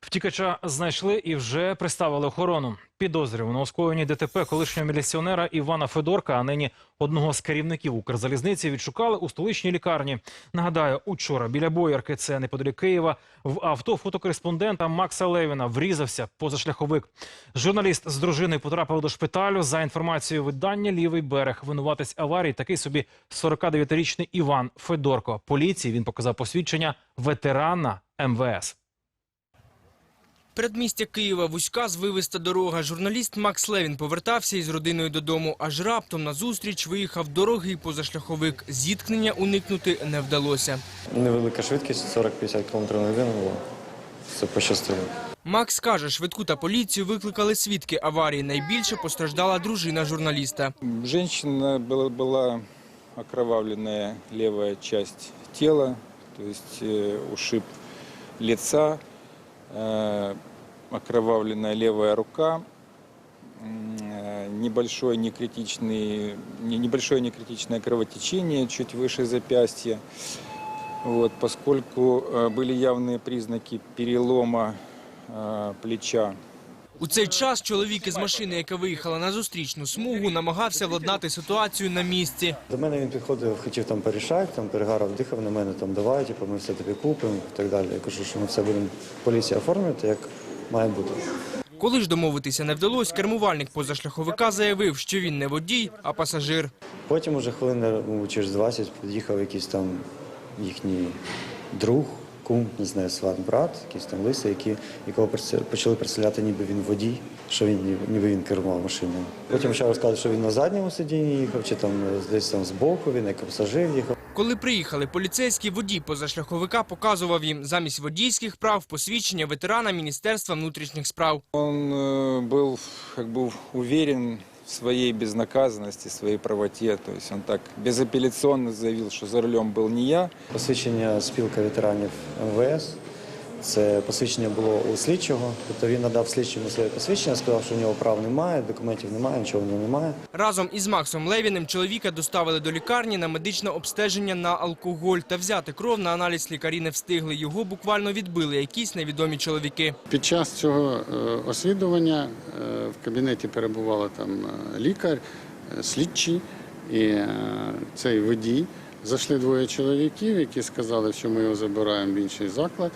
Втікача знайшли і вже приставили охорону. Підозрюваного у скоєнні ДТП колишнього міліціонера Івана Федорка, а нині одного з керівників Укрзалізниці, відшукали у столичній лікарні. Нагадаю, учора біля Боярки, це неподалік Києва, в авто фотокореспондента Макса Левіна врізався позашляховик. Журналіст з дружиною потрапив до шпиталю. За інформацією видання «Лівий берег» винуватець аварії такий собі 49-річний Іван Федорко. Поліції він показав посвідчення ветерана МВС. Передмістя Києва вузька звивиста дорога. Журналіст Макс Левін повертався із родиною додому, аж раптом на зустріч виїхав дорогий позашляховик. Зіткнення уникнути не вдалося. Невелика швидкість 40-50 км на годину було. Все пощастило. Макс каже, швидку та поліцію викликали свідки аварії. Найбільше постраждала дружина журналіста. Женщина была, была окровавленная левая часть тела, то есть э, ушиб лица, э, окровавленная левая рука, м, э, небольшое некритичный, не- небольшое некритичное кровотечение чуть выше запястья. Вот, поскольку э, были явные признаки перелома э, плеча у цей час чоловік із машини, яка виїхала на зустрічну смугу, намагався владнати ситуацію на місці. До мене він підходив, хотів там порішати, там перегарав, дихав на мене, там давай, типу, ми все тобі купимо і так далі. Я кажу, що ми все будемо поліція оформлювати, як має бути. Коли ж домовитися не вдалося, кермувальник позашляховика заявив, що він не водій, а пасажир. Потім уже хвилин ну, через 20 під'їхав якийсь там їхній друг, кум, не знаю, сват, брат, якийсь там лисий, які, якого представ- почали представляти, ніби він водій, що він ніби- ніби він керував машиною. Потім почав розказувати, що він на задньому сидінні їхав, чи там е, десь там збоку, він як пасажир їхав. Коли приїхали поліцейські, водій позашляховика показував їм замість водійських прав посвідчення ветерана Міністерства внутрішніх справ. Он э, был как бы уверен в своей безнаказанности, своей правоте. То есть он так безапелляционно заявил, что за рулем был не я. Посвящение спилка ветеранів МВС. Це посвідчення було у слідчого. Тобто він надав слідчому своє посвідчення, сказав, що у нього прав немає, документів немає, нічого в нього немає. Разом із Максом Левіним чоловіка доставили до лікарні на медичне обстеження на алкоголь та взяти кров на аналіз лікарі не встигли. Його буквально відбили якісь невідомі чоловіки. Під час цього е, освідування е, в кабінеті перебувала там е, лікар, слідчий і цей водій. Зайшли двоє чоловіків, які сказали, що ми його забираємо в інший заклад.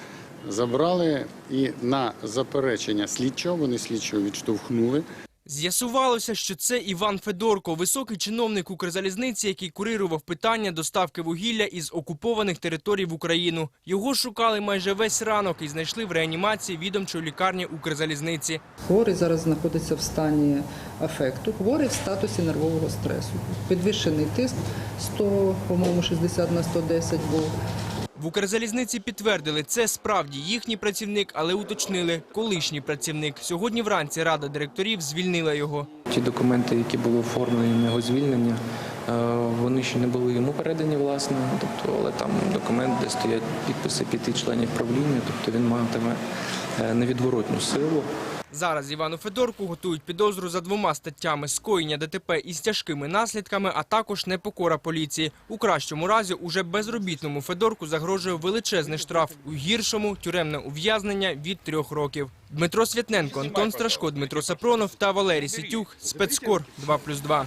Забрали і на заперечення слідчого вони слідчого відштовхнули. З'ясувалося, що це Іван Федорко, високий чиновник Укрзалізниці, який курирував питання доставки вугілля із окупованих територій в Україну. Його шукали майже весь ранок і знайшли в реанімації відомчої лікарні Укрзалізниці. Хворий зараз знаходиться в стані афекту. Хворий в статусі нервового стресу. Підвищений тиск 100, по-моєму, 60 на 110 був. В Укрзалізниці підтвердили, це справді їхній працівник, але уточнили – колишній працівник. Сьогодні вранці рада директорів звільнила його. Ті документи, які були оформлені на його звільнення, е, вони ще не були йому передані, власне. Тобто, але там документ, де стоять підписи п'яти членів правління, тобто він матиме е, невідворотну силу. Зараз Івану Федорку готують підозру за двома статтями – скоєння ДТП із тяжкими наслідками, а також непокора поліції. У кращому разі уже безробітному Федорку загрожує величезний штраф, у гіршому – тюремне ув'язнення від трьох років. Дмитро Святненко, Антон Страшко, Дмитро Сапронов та Валерій Сітюх Спецкор 2+,2.